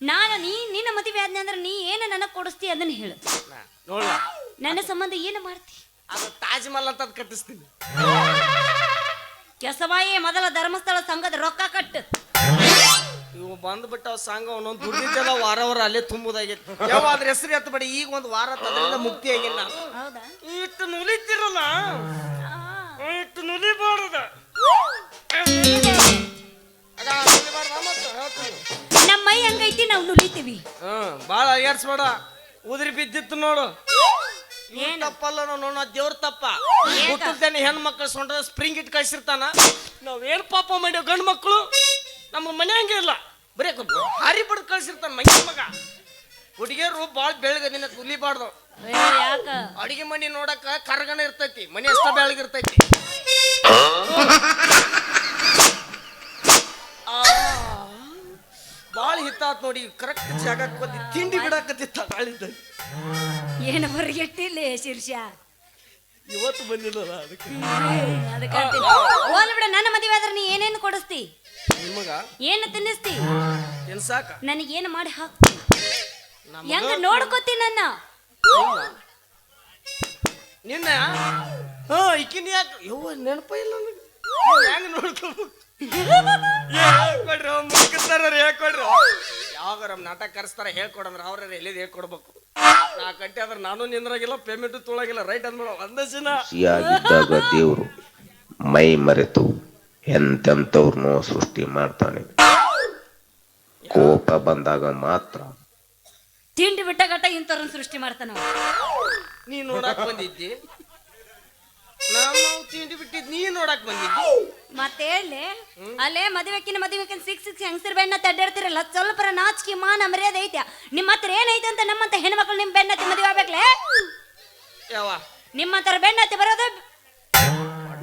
[SPEAKER 2] ನಾನು ನೀ ನಿನ್ನ ಮದುವೆ ಆದ್ನೆ ಅಂದ್ರೆ ನೀ ಏನು ನನಗೆ ಕೊಡಿಸ್ತಿ ಅದನ್ನ ಹೇಳು.
[SPEAKER 1] ನೋಡ
[SPEAKER 2] ನನ್ನ ಸಂಬಂಧ ಏನು ಮಾಡ್ತಿ?
[SPEAKER 1] ಅದು ತಾಜ್ ಮಹಲ್ ಅಂತ ಅದ್ ಕಟ್ಟಿಸ್ತೀನಿ.
[SPEAKER 2] ಕೆಸವಾಯಿ ಮೊದಲ ಧರ್ಮಸ್ಥಳ ಸಂಘದ ರೊಕ್ಕ ಕಟ್ಟು.
[SPEAKER 1] ಇವು ಬಂದ್ಬಿಟ್ಟ ಸಂಘ ಒಂದೊಂದು ದುಡ್ಡಿದ್ದೆಲ್ಲ ವಾರ ವಾರ ಅಲ್ಲೇ ತುಂಬುದಾಗೈತಿ. ಯಾವ ಅದ್ರ ಹೆಸರು ಎತ್ತ ಬಿಡಿ ಈಗ ಒಂದು ವಾರ ಅದರಿಂದ ಮುಕ್ತಿ ಆಗಿಲ್ಲ
[SPEAKER 2] ಹೌದಾ?
[SPEAKER 1] ಇಟ್ಟು ನುಲಿತಿರಲ್ಲ? ಇಟ್ಟು ನುಲಿಬಾರ್ದ.
[SPEAKER 2] ಮೈ ಹಂಗೈತಿ ನಾವು ನುಲಿತೀವಿ
[SPEAKER 1] ಹ್ಮ್ ಬಾಳ ಅಯ್ಯಾಡ್ಸ್ಬೇಡ ಉದ್ರಿ ಬಿದ್ದಿತ್ತು ನೋಡು. ಇವ್ರ್ ತಪ್ಪಲ್ಲ ನೋಡು ನಾ ದೇವ್ರ ತಪ್ಪ. ಹುಟ್ಟಿದ್ದೇನೆ ಹೆಣ್ಣು ಮಕ್ಕಳು ಸೊಂಡ ಸ್ಪ್ರಿಂಗ್ ಇಟ್ಟು ಕಳ್ಸಿರ್ತಾನ. ಏನ್ ಪಾಪ ಮಾಡ್ಯೋ ಗಂಡು ಮಕ್ಕಳು ನಮ್ಮ ಮನೆ ಹಂಗೆ ಇಲ್ಲ. ಬರೇ ಹಾರಿ ಬಡ್ದು ಕಳ್ಸಿರ್ತಾನ ಮೈ ಮಗ. ಹುಡುಗಿಯರು ಭಾಳ ಬೆಳಗದಿನ ನಿನ್ನ
[SPEAKER 2] ಏ, ಯಾಕ?
[SPEAKER 1] ಅಡಿಗೆ ಮನೆ ನೋಡಕ ಕರ್ಗಣ ಇರ್ತೈತಿ ಮನೆ ಅಷ್ಟ ಬೆಳಗಿರ್ತೈತಿ ಭಾಳ ಹಿತ್ತಾತ್ ನೋಡಿ ಕರೆಕ್ಟ್ ಜಾಗಕ್ಕೆ ಬಂದು ತಿಂಡಿ ಬಿಡಾಕತ್ತಿತ್ತ ಗಾಳಿದ
[SPEAKER 2] ಏನು ಹೊರಗೆಟ್ಟಿಲ್ಲ ಶೀರ್ಷ?
[SPEAKER 1] ಇವತ್ತು ಬಂದಿಲ್ಲ ಅದಕ್ಕೆ.
[SPEAKER 2] ಹೋಲ್ ಬಿಡ ನನ್ನ ಮದುವೆ ಆದ್ರೆ ನೀ ಏನೇನು ಕೊಡಿಸ್ತಿ?
[SPEAKER 1] ನಿಮಗ
[SPEAKER 2] ಏನು ತಿನ್ನಿಸ್ತಿ?
[SPEAKER 1] ತಿನ್ಸಾಕ
[SPEAKER 2] ನನಗೇನು ಮಾಡಿ ಹಾಕ್ತಿ ಹೆಂಗ ನೋಡ್ಕೋತಿ ನನ್ನ?
[SPEAKER 1] ನಿನ್ನ? ಹಾ ಇಕ್ಕಿನ ಯಾಕೆ? ಯವ್ವ ನೆನಪ ಇಲ್ಲ ನನಗೆ. ಹೆಂಗ್ ನೋಡ್ಕೋಬೇಕು? ಹೇಳ್ಕೊಡ್ರಿ ಮುಗಿಸ್ತಾರ ಹೇಳ್ಕೊಡ್ರಿ. ನಮ್ಮ ನಾಟಕ ಕರೆಸ್ತಾರ ಹೇಳ್ಕೊಡಂದ್ರ ಅವ್ರ ಎಲ್ಲಿದ್ ಹೇಳ್ಕೊಡ್ಬೇಕು? ನಾ ಗಂಟೆ ಆದ್ರೆ ನಾನು ನಿಂದ್ರಾಗಿಲ್ಲ ಪೇಮೆಂಟ್ ತೊಳಗಿಲ್ಲ ರೈಟ್ ಅಂದ್ಮೇಲೆ ಒಂದೇ ದಿನ
[SPEAKER 4] ಖುಷಿಯಾಗಿದ್ದಾಗ ದೇವ್ರು ಮೈ ಮರೆತು ಎಂತೆಂಥವ್ರನ್ನೋ ಸೃಷ್ಟಿ ಮಾಡ್ತಾನೆ. ಕೋಪ ಬಂದಾಗ ಮಾತ್ರ
[SPEAKER 2] ತಿಂಡಿ ಬಿಟ್ಟ ಗಟ್ಟ ಇಂಥವ್ರನ್ನ ಸೃಷ್ಟಿ ಮಾಡ್ತಾನ.
[SPEAKER 1] ನೀ ನೋಡಕ್ ಬಂದಿದ್ದಿ? ನಾವು ತಿಂಡಿ ಬಿಟ್ಟಿದ್ ನೀ ನೋಡಕ್ ಬಂದಿದ್ದಿ?
[SPEAKER 2] ಮತ್ತೆ ಹೇಳಿ ಅಲ್ಲೇ ಮದುವೆಕಿನ ಮದುವೆಕಿನ ಸಿಕ್ಸ್ ಸಿಕ್ಸ್ ಹೆಂಗಸರ್ ಬೆನ್ನ ತಡ್ಡಿರ್ತಿರಲ್ಲ ಸ್ವಲ್ಪ ನಾಚಿಕೆ ಮಾನ ಮರ್ಯಾದ ಐತ್ಯಾ? ನಿಮ್ಮ ಹತ್ರ ಏನೈತೆ ಅಂತ ನಮ್ಮಂತ ಹೆಣ್ಮಕ್ಳು ನಿಮ್ ಬೆನ್ನತ್ತಿ ಮದುವೆ ಆಗ್ಬೇಕಲೇ?
[SPEAKER 1] ನಿಮ್ಮ
[SPEAKER 2] ಹತ್ರ ಬೆನ್ನತ್ತಿ ಬರೋದು?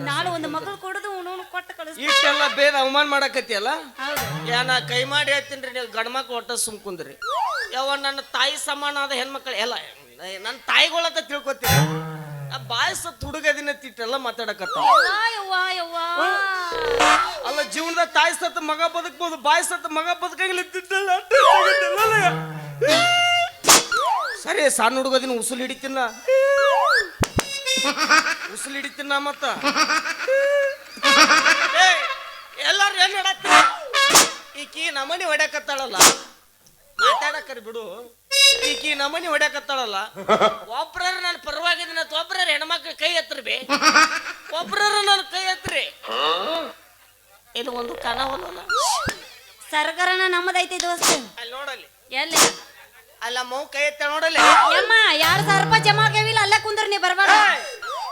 [SPEAKER 2] ನಾಳೆ ಒಂದು ಮಗಳು ಕೊಡುದು ಉಣು ಕೊಟ್ಟು ಕಳಿಸ್
[SPEAKER 1] ಇಷ್ಟೆಲ್ಲ ಬೇದ ಅವಮಾನ ಮಾಡಕತ್ತಿಯಲ್ಲ?
[SPEAKER 2] ಹೌದು.
[SPEAKER 1] ಯಾ ನಾ ಕೈ ಮಾಡಿ ಹೇಳ್ತೀನಿ ನೀವು ಗಂಡ್ಮಕ್ಳು ಒಟ್ಟ ಸುಮ್ ಕುಂದ್ರಿ. ಯಾವ ನನ್ನ ತಾಯಿ ಸಮಾನ ಆದ ಹೆಣ್ಮಕ್ಳು ಎಲ್ಲ ನನ್ನ ತಾಯಿಗಳಂತ ತಿಳ್ಕೊತೀನಿ ಬಾಯಿ ಸತ್ ಹುಡುಗದಿನ ತಿಟ್ಟೆಲ್ಲ ಮಾತಾಡಕತ್ತ. ಅಲ್ಲ ಜೀವನದ ತಾಯಿ ಸತ್ತ ಮಗ ಬದುಕ್ಬೋದು ಬಾಯಿ ಸತ್ತ ಮಗ ಬದುಕಂಗಿಲ್ಲ ತಿಟ್ಟಲ್ಲ ಸರಿ ಸಣ್ಣ ಹುಡುಗದಿನ ಉಸುಲ್ ಹಿಡಿತೀನ ಉಸುಲ್ ಹಿಡಿತೀನ ಮತ್ತ. ಏ, ಎಲ್ಲಾರು ಏನ್ ಹೇಳತ್ತ ಈಕಿ ನಮನಿ ಹೊಡ್ಯಾಕತ್ತಾಳಲ್ಲ. ಮಾತಾಡಕರಿ ಬಿಡು. ಈಕಿ ನಮನಿ ಹೊಡ್ಯಾಕತ್ತಾಳಲ್ಲ. ಒಬ್ರ ನನ್ನ ಪರವಾಗಿದ್ದೀನ ಒಬ್ರ ಹೆಣ್ಮಕ್ಳ ಕೈ ಹತ್ರ ಬೇ ಒಬ್ರ ನನ್ನ ಕೈ ಎತ್ತರಿ ಇದು ಒಂದು ಕನವಲ್ಲ
[SPEAKER 2] ಸರ್ಕಾರನ ನಮ್ಮದೈತಿ ದೋಸ್ತ.
[SPEAKER 1] ಅಲ್ಲಿ ನೋಡಲ್ಲಿ.
[SPEAKER 2] ಎಲ್ಲಿ?
[SPEAKER 1] ಅಲ್ಲ ಮೌ ಕೈ ಎತ್ತ ನೋಡಲ್ಲಿ?
[SPEAKER 2] ಅಮ್ಮ ಯಾರು ಸಾವಿರ ರೂಪಾಯಿ ಜಮಾ ಆಗ್ಯಾವಿಲ್ಲ ಅಲ್ಲೇ ಕುಂದ್ರ ನೀ ಬರ್ಬಾರ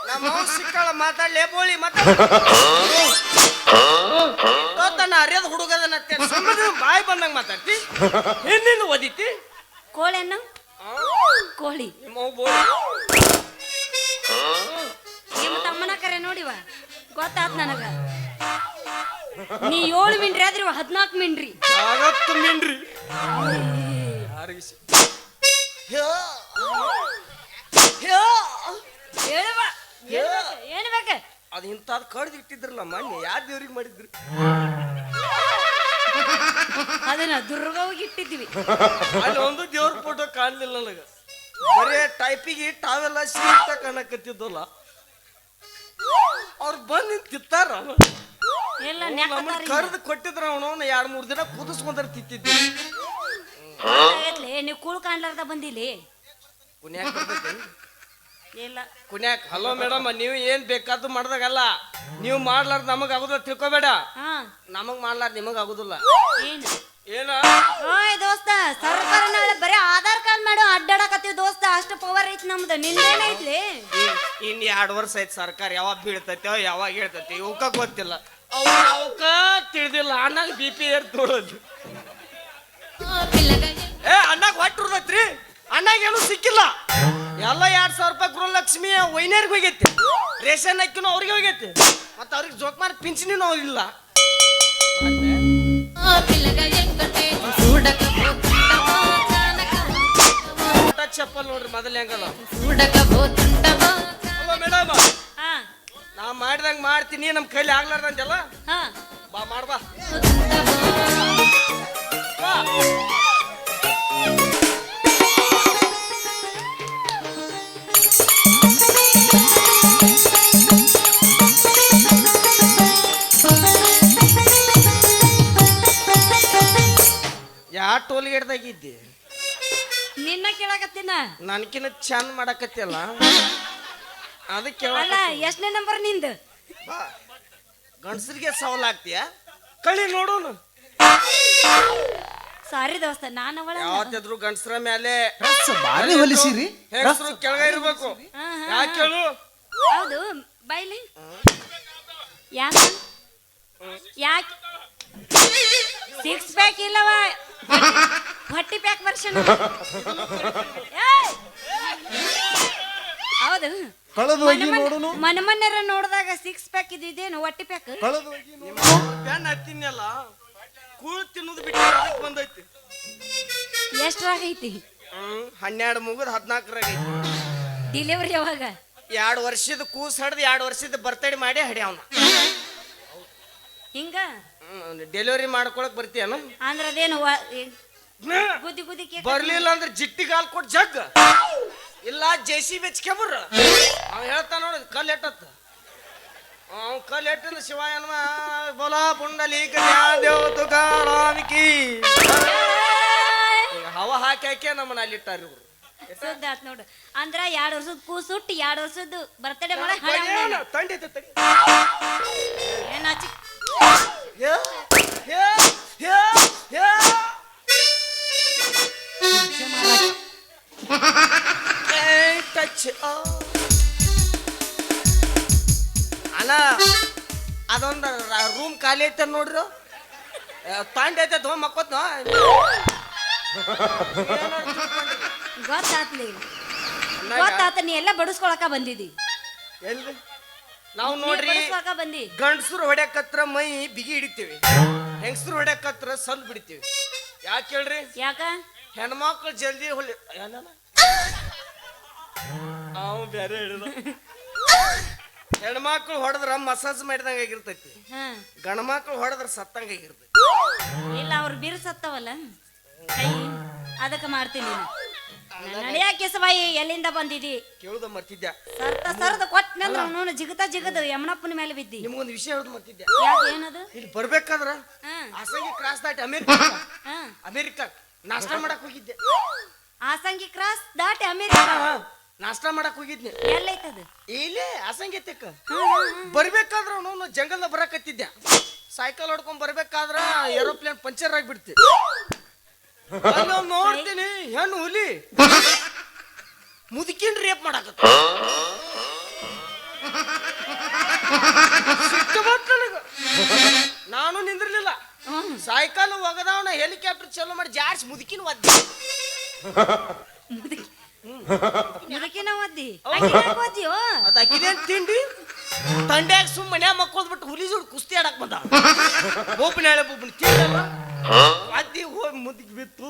[SPEAKER 1] ನಮ್ಮ ಮೌ ಸಿಕ್ಕಳ ಮಾತಾಡ್ಲೇ ಬೋಳಿ ಮಾತಾಡ ಅರಿಯದ ಹುಡುಗದನತ್ತೆ ಸುಮ್ಮನೆ ಬಾಯಿ ಬಂದಂಗ ಮಾತಾಡ್ತಿ. ಹೆಣ್ಣಿಂದ ಓದಿತಿ.
[SPEAKER 2] ಕೋಳಿ ಅನ್ನು? ಕೋಳಿ.
[SPEAKER 1] ನಿಮ್ಮ
[SPEAKER 2] ತಮ್ಮನ ಕರೆ ನೋಡಿವ? ಗೊತ್ತಾತ್ ನನಗ. ನೀ ಏಳು ಮಿಂಡ್ರಿ ಆದ್ರಿ ಹದಿನಾಲ್ಕು ಮಿಂಡ್ರಿ
[SPEAKER 1] ಯಾವತ್ತು.
[SPEAKER 2] ಹೇಳುವ. ಏನ್ ಬೇಕ?
[SPEAKER 1] ಅದು ಇಂಥದ್ದು ಕಡ್ದು ಇಟ್ಟಿದ್ರಲ್ಲ ಮೊನ್ನೆ ಯಾವ ದೇವ್ರಿಗೆ ಮಾಡಿದ್ರಿ?
[SPEAKER 2] ಅದನ್ನ ದುರ್ಗವಾಗಿ ಇಟ್ಟಿದ್ವಿ
[SPEAKER 1] ಅಲ್ಲಿ ಒಂದು ದೇವ್ರ ಫೋಟೋ ಕಾಣಲಿಲ್ಲ ನನಗ. ಬರೇ ಟೈಪಿಗೆ ತಾವೆಲ್ಲ ಸೀತ ಕಾಣಕತ್ತಿದ್ದಲ್ಲ. ಅವ್ರು ಬಂದು ನಿಂತಿತ್ತಾರ
[SPEAKER 2] ಎಲ್ಲ
[SPEAKER 1] ನಮ್ಮನ್ನ ಕರೆದು ಕೊಟ್ಟಿದ್ರ ಅವನು ಎರಡ್ ಮೂರ್ ದಿನ ಕುದಿಸ್ಕೊಂಡ್ರೆ ತಿತ್ತಿದ್ವಿ
[SPEAKER 2] ನೀವು ಕೂಳ್ ಕಾಣ್ಲಾರ್ದ ಬಂದಿಲ್ಲಿ
[SPEAKER 1] ಪುಣ್ಯ?
[SPEAKER 2] ಇಲ್ಲ.
[SPEAKER 1] ಕುನ್ಯಾಕ್ ಹಲೋ ಮೇಡಮ್ ನೀವು ಏನ್ ಬೇಕಾದ್ದು ಮಾಡ್ದಾಗಲ್ಲ. ನೀವು ಮಾಡ್ಲಾರ್ದ ನಮಗ್ ಆಗುದಿಲ್ಲ ತಿಳ್ಕೊಬೇಡ.
[SPEAKER 2] ಹಾ.
[SPEAKER 1] ನಮಗ್ ಮಾಡ್ಲಾರ್ದ ನಿಮಗ್ ಆಗುದಿಲ್ಲ.
[SPEAKER 2] ಏನು?
[SPEAKER 1] ಏನ?
[SPEAKER 2] ಓಯ್ ದೋಸ್ತ ಸರ್ಕಾರ ನಾಳೆ ಬರೀ ಆಧಾರ್ ಕಾರ್ಡ್ ಮಾಡು ಅಡ್ಡಾಡಕತ್ತೀವಿ ದೋಸ್ತ. ಅಷ್ಟು ಪವರ್ ಐತಿ ನಮ್ದು ನಿಂದೇನೈತ್ಲಿ
[SPEAKER 1] ಇನ್- ಎರಡ್ ವರ್ಷ ಐತಿ ಸರ್ಕಾರ ಯಾವಾಗ ಬೀಳ್ತೈತೋ ಯಾವಾಗ ಹೇಳ್ತೈತಿ ಇವಕ್ಕ ಗೊತ್ತಿಲ್ಲ. ಅವ್ ಅವಕ್ಕ ತಿಳಿದಿಲ್ಲ ಅಣ್ಣಾಗ ಬಿ ಪಿ ಏರ್ ತೋಡೋದು ಏ ಅಣ್ಣಾಗ ಹೊಟ್ಟಿರ್ತೈತ್ರಿ ಅಣ್ಣಾಗ ಏನು ಸಿಕ್ಕಿಲ್ಲ? ಎಲ್ಲ ಎರಡ್ ಸಾವಿರ ರೂಪಾಯಿ ಗೃಹಲಕ್ಷ್ಮಿ ವೈನರ್ಗ್ ಹೋಗೈತಿ. ರೇಷನ್ ಅಕ್ಕಿನೂ ಅವ್ರಿಗೆ ಹೋಗೈತಿ. ಮತ್ತ ಅವ್ರಿಗೆ ಜೋಕ್ಮಾರ್ ಪಿಂಚಣಿನೂ ಇಲ್ಲ ಚಪ್ಪಲ್ ನೋಡ್ರಿ ಮೊದಲ ಹೆಂಗಲ್ಲ ಮೇಡಮ್ ನಾ ಮಾಡಿದಂಗೆ ಮಾಡ್ತೀನಿ, ನಮ್ ಕೈಲಿ ಆಗ್ಲಾರ್ದಂತೆಲ್ಲ ಬಾ, ಮಾಡ್ಬಾ. ಬಾ ಗೇಟ್ದಾಗ ಇದ್ದಿ
[SPEAKER 2] ನಿನ್ನ ಕೇಳಾಕತ್ತಿನ?
[SPEAKER 1] ನನ್ಕಿನ ಚಂದ ಮಾಡಕತ್ತಿಲ್ಲ ಅದಕ್ಕೆ
[SPEAKER 2] ಅಲ್ಲ ಎಷ್ಟನೇ ನಂಬರ್ ನಿಂದು?
[SPEAKER 1] ಗಂಡಸರಿಗೆ ಸವಲಾಗ್ತೀಯ ಕಳಿ ನೋಡೋನು
[SPEAKER 2] ಸಾರಿ ದೋಸ್ತ ನಾನು ಅವಳ
[SPEAKER 1] ಯಾವತ್ತಿದ್ರು ಗಂಡಸರ ಮೇಲೆ
[SPEAKER 3] ಬಾರಿ ಹೊಲಿಸಿರಿ.
[SPEAKER 1] ಹೆಸರು ಕೆಳಗ ಇರ್ಬೇಕು. ಯಾಕೆ ಹೇಳು
[SPEAKER 2] ಹೌದು ಬೈಲಿ. ಯಾಕ? ಯಾಕೆ? ಸಿಕ್ಸ್ ಪ್ಯಾಕ್ ಇಲ್ಲವ ಹೊಟ್ಟಿ ಪ್ಯಾಕ್ ವರ್ಷನ್ ಹೌದು.
[SPEAKER 3] ಕಳೆದು ಹೋಗಿ ನೋಡುನು?
[SPEAKER 2] ಮನೆ ಮನೆಯರ ನೋಡಿದಾಗ ಸಿಕ್ಸ್ ಪ್ಯಾಕ್ ಇದೇನು? ಹೊಟ್ಟಿ ಪ್ಯಾಕ್
[SPEAKER 3] ಕಳೆದು ಹೋಗಿ
[SPEAKER 1] ಹತ್ತಿನಲ್ಲ ಕೂಳು ತಿನ್ನೋದು ಬಿಟ್ಟು ಅದಕ್ಕೆ ಬಂದೈತಿ.
[SPEAKER 2] ಎಷ್ಟ್ರಾಗೈತಿ
[SPEAKER 1] ಹನ್ನೆರಡು ಮುಗಿದ್ ಹದಿನಾಲ್ಕರಾಗ
[SPEAKER 2] ಡಿಲಿವರಿ ಯಾವಾಗ?
[SPEAKER 1] ಎರಡು ವರ್ಷದ ಕೂಸ್ ಹಡ್ದು ಎರಡು ವರ್ಷದ ಬರ್ತಡೆ ಮಾಡಿ ಹಡ್ಯಾವನ.
[SPEAKER 2] ಹಿಂಗ?
[SPEAKER 1] ಡೆಲಿವರಿ ಮಾಡ್ಕೊಳಕ್ ಬರ್ತೀಯನ?
[SPEAKER 2] ಅಂದ್ರ ಅದೇನು ವ- ಏ- ಗುದ್ದಿ ಗುದ್ದಿ ಕೇಕ್
[SPEAKER 1] ಬರ್ಲಿಲ್ಲ ಅಂದ್ರೆ ಜಿಟ್ಟಿ ಗಾಲ್ ಕೊಟ್ ಜಗ್. ಇಲ್ಲ ಜೆ ಸಿ ಬೆಚ್ಕೆಬರ್. ಅವ ಹೇಳ್ತಾನ ನೋಡ ಕಲ್ ಎಟ್ಟತ್ತ ಅವ್ ಕಲ್ ಎಟ್ಟಿನ ಶಿವ ಎನ್ಮ ಬೋಲ ಪುಂಡಲಿ ದೇವ ತುಕಾರಾಮಿಕಿ ಈಗ ಹವ ಹಾಕಿ ಹಾಕಿ ನಮ್ಮನ್ನ ಅಲ್ಲಿ ಇಟ್ಟಾರ ಇವ್ರು.
[SPEAKER 2] ಸುದ್ದ ಆತ್ ನೋಡು. ಅಂದ್ರ ಎರಡ್ ವರ್ಷದ ಕೂಸುಟ್ಟು ಎರಡ್ ವರ್ಷದ ಬರ್ತಡೇ ಮಾಡ
[SPEAKER 1] ಏನು? ತಂಡಿ.
[SPEAKER 2] ಏನ್ ಆಚಿ
[SPEAKER 1] ಅಣ್ಣ ಅದೊಂದು ರೂಮ್ ಖಾಲಿ ಐತೆ ನೋಡ್ರಿ ತಂಡ ಐತೆ ತಗೊಂಡ್ ಮಕ್ಕೋತ್
[SPEAKER 2] ಗೊತ್ತಾತ್ಲಿ. ಗೊತ್ತಾತ ನೀ ಎಲ್ಲ ಬಡಿಸ್ಕೊಳಕ ಬಂದಿದ್ದಿ
[SPEAKER 1] ಎಲ್ರಿ? ನಾವು ನೋಡ್ರಿ
[SPEAKER 2] ಬಂದಿ
[SPEAKER 1] ಗಂಡಸರು ಹೊಡ್ಯಾಕತ್ರ ಮೈ ಬಿಗಿ ಹಿಡಿತೀವಿ. ಹೆಂಗಸರು ಹೊಡ್ಯಾಕತ್ರ ಸಂದ್ ಬಿಡ್ತೀವಿ. ಯಾಕೆ ಹೇಳ್ರಿ?
[SPEAKER 2] ಯಾಕ?
[SPEAKER 1] ಹೆಣ್ಮಕ್ಳು ಜಲ್ದಿ ಹೊಲಿ ಏನಲ್ಲ ಅವ್ ಬೇರೆ ಹೇಳಿದ ಹೆಣ್ಮಕ್ಳು ಹೊಡೆದ್ರ ಮಸಾಜ್ ಮಾಡಿದಂಗ ಆಗಿರ್ತೈತಿ.
[SPEAKER 2] ಗಣಮಕ್ಳು
[SPEAKER 1] ಗಂಡ್ಮಕ್ಳು ಹೊಡೆದ್ರ ಸತ್ತಂಗ ಆಗಿರ್ತೈತಿ.
[SPEAKER 2] ಇಲ್ಲ ಅವ್ರು ಬಿರ್ಸತ್ತವಲ್ಲ ಕೈ ಅದಕ್ಕೆ ಮಾಡ್ತೀನಿ ನಡೆಯಾಕೆ ಸವಾಯಿ ಎಲ್ಲಿಂದ ಬಂದಿದಿ?
[SPEAKER 1] ಕೇಳುದ ಮರ್ತಿದ್ದೆ
[SPEAKER 2] ಸರ್ತ ಸರ್ದ ಕೊಟ್ಟನಂದ್ರ ಅವನು ಜಿಗತ ಜಿಗದ ಯಮನಪ್ಪನ ಮೇಲೆ ಬಿದ್ದಿ.
[SPEAKER 1] ನಿಮ್ಗೊಂದು ವಿಷಯ ಹೇಳುದು ಮರ್ತಿದ್ದೆ
[SPEAKER 2] ಏನದು?
[SPEAKER 1] ಇಲ್ಲಿ ಬರ್ಬೇಕಾದ್ರ ಆಸಂಗಿ ಕ್ರಾಸ್ ದಾಟಿ ಅಮೇರಿಕಾ
[SPEAKER 2] ಹ.
[SPEAKER 1] ಅಮೇರಿಕಾ ನಾಷ್ಟ ಮಾಡಕ್ ಹೋಗಿದ್ದೆ.
[SPEAKER 2] ಆಸಂಗಿ ಕ್ರಾಸ್ ದಾಟಿ ಅಮೇರಿಕ.
[SPEAKER 1] ನಾಷ್ಟ ಮಾಡಕ್ ಹೋಗಿದ್ನೆ.
[SPEAKER 2] ಎಲ್ಲೈತದ?
[SPEAKER 1] ಇಲ್ಲೇ ಆಸಂಗಿ ತೆಕ್ಕ
[SPEAKER 2] ಹ, ಹ, ಹ.
[SPEAKER 1] ಬರ್ಬೇಕಾದ್ರ ಅವನು ಜಂಗಲ್ದ ಬರಕತ್ತಿದ್ದೆ ಸೈಕಲ್ ಹೊಡ್ಕೊಂಡ್ ಬರ್ಬೇಕಾದ್ರ ಏರೋಪ್ಲೇನ್ ಪಂಚರ್ ಆಗಿಬಿಡ್ತಿ. ಅಲ್ಲೊಂದ್ ನೋಡ್ತೀನಿ. ಹೆಣ್ಣು ಹುಲಿ. ಮುದುಕಿನ್ ರೇಪ್ ಮಾಡಾಕತ್ತ. ಸಿಟ್ಟು ಬಂತ್ ನನಗ. ನಾನು ನಿಂದಿರ್ಲಿಲ್ಲ. ಸೈಕಲ್ ಒಗದವನ ಹೆಲಿಕಾಪ್ಟರ್ ಚಲೋ ಮಾಡಿ ಜಾರ್ಸ್ ಮುದುಕಿನ ಒದ್ದೆ.
[SPEAKER 2] ಮುದುಕಿನ ಒದ್ದಿ?
[SPEAKER 1] ಅಕ್ಕಿನ
[SPEAKER 2] ಒದ್ದಿಯೋ?
[SPEAKER 1] ಅದ ತಿಂಡಿ? ತಂಡ್ಯಾಗ ಸುಮ್ ಮನ್ಯಾಗ ಮಕ್ಕೋದ್ ಬಿಟ್ಟು ಹುಲಿ ಜೋಡ್ ಕುಸ್ತಿ ಆಡಕ್ ಬಂದ ಬೋಪನ ಹೇಳ ಬೋಪನ ತಿಂದಲ್ಲ ಅದ್ದಿ ಹೋಗಿ ಮುದ್ದಿಗೆ ಬಿತ್ತು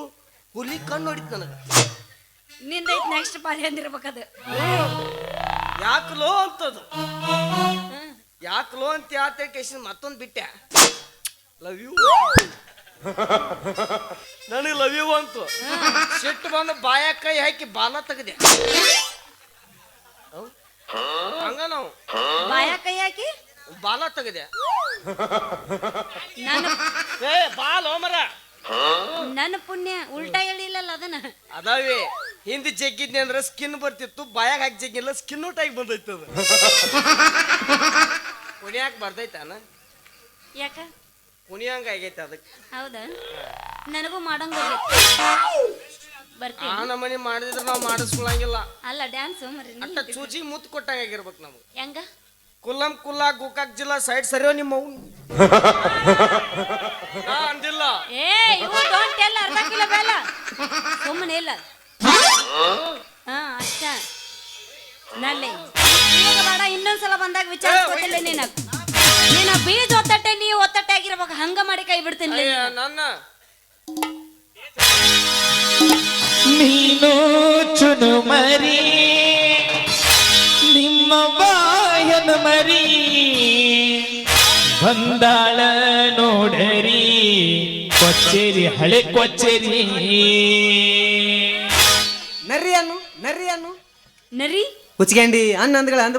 [SPEAKER 1] ಹುಲಿ ಕಣ್ಣು ಹೊಡಿತ್ ನನಗ.
[SPEAKER 2] ನಿಂದೈತ್ ನೆಕ್ಸ್ಟ್ ಪಾಲಿ ಅಂದಿರ್ಬೇಕದು.
[SPEAKER 1] ಯಾಕಲೋ ಅಂತದು? ಯಾಕಲೋ ಅಂತ ಯಾತ ಕೇಸಿನ ಮತ್ತೊಂದು ಬಿಟ್ಟೆ. ಲವ್ ಯು ನನಗೆ ಲವ್ ಯು ಅಂತ. ಸಿಟ್ಟು ಬಂದು ಬಾಯ ಕೈ ಹಾಕಿ ಬಾಲ ತೆಗದೆ. ಹೌದ್? ಹಂಗ ನಾವು
[SPEAKER 2] ಬಾಯ ಕೈ ಹಾಕಿ.
[SPEAKER 1] ಬಾಲ ತೆಗೆದೆ.
[SPEAKER 2] ನನ್ನ
[SPEAKER 1] ಏ ಬಾಲ್ ಮರ.
[SPEAKER 2] ನನ್ನ ಪುಣ್ಯ ಉಲ್ಟಾ ಹೇಳಿಲ್ಲ ಅದನ್ನ.
[SPEAKER 1] ಅದಾವೆ ಹಿಂದೆ ಜಗ್ಗಿದ್ನಿ ಅಂದ್ರೆ ಸ್ಕಿನ್ ಬರ್ತಿತ್ತು ಬಾಯಾಗ ಹಾಕಿ ಜಗ್ಗಿಲ್ಲ ಸ್ಕಿನ್ ಊಟಾಗಿ ಬಂದೈತೆ ಅದು. ಕುಣಿಯಾಕ ಬರ್ತೈತಾನ
[SPEAKER 2] ಯಾಕ?
[SPEAKER 1] ಕುಣಿಯಂಗ ಆಗೈತೆ ಅದಕ್ಕೆ.
[SPEAKER 2] ಹೌದಾ? ನನಗೂ ಮಾಡಂಗ
[SPEAKER 1] ಆ ನಮನಿ ಮಾಡಿದ್ರೆ ನಾವು ಮಾಡಿಸ್ಕೊಳಂಗಿಲ್ಲ.
[SPEAKER 2] ಅಲ್ಲ ಡ್ಯಾನ್ಸ್.
[SPEAKER 1] ಅಟ್ಟ ಚೂಜಿ ಮುತ್ತು ಕೊಟ್ಟಂಗ ಆಗಿರ್ಬೇಕು ನಮ್ಗೆ.
[SPEAKER 2] ಹೆಂಗ?
[SPEAKER 1] ಕುಲ್ಲಂ ಕುಲ್ಲಾ ಗೋಕಾಕ್ ಜಿಲ್ಲಾ ಸೈಡ್ ಸರಿಯೋ ನಿಮ್ಮ ಅವ್ನು? ಅಂದಿಲ್ಲ.
[SPEAKER 2] ಏ ಇವು ಡೋಂಟ್ ಟೆಲ್ ಅರ್ಧ ಕಿಲೋ ಬೇಲ. ಸುಮ್ಮನೆ ಇಲ್ಲ. ಹಾ ಅಷ್ಟ. ನಲ್ಲಿ. ಈಗ ಬೇಡ ಇನ್ನೊಂದ್ಸಲ ಬಂದಾಗ ವಿಚಾರಿಸ್ಕೊತಿಲ್ಲ ನೀನ. ನೀನ ಬೀಜ ಒತ್ತಟ್ಟೆ ನೀ ಒತ್ತಟ್ಟೆ ಆಗಿರ್ಬೇಕು. ಹಂಗ ಮಾಡಿ ಕೈ ಬಿಡ್ತೀನಿ.
[SPEAKER 1] ನನ್ನ.
[SPEAKER 5] ನೀನು ಚುನು ಮರಿ ನಿಮ್ಮ ಬಾಯನ ಮರಿ ಬಂದಾಳ ನೋಡರಿ ಕೊಚ್ಚೇರಿ ಹಳೆ ಕೊಚ್ಚೇರಿ.
[SPEAKER 3] ನರಿ ಅನ್ನು ನರಿ? ಅನ್ನು
[SPEAKER 2] ನರಿ
[SPEAKER 3] ಹುಚ್ಕೊಂಡಿ ಅನ್ನ ಅಂದ್ಗಳ ಅಂದ್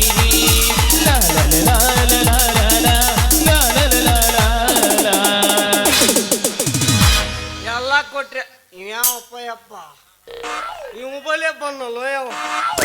[SPEAKER 1] Mano Noel.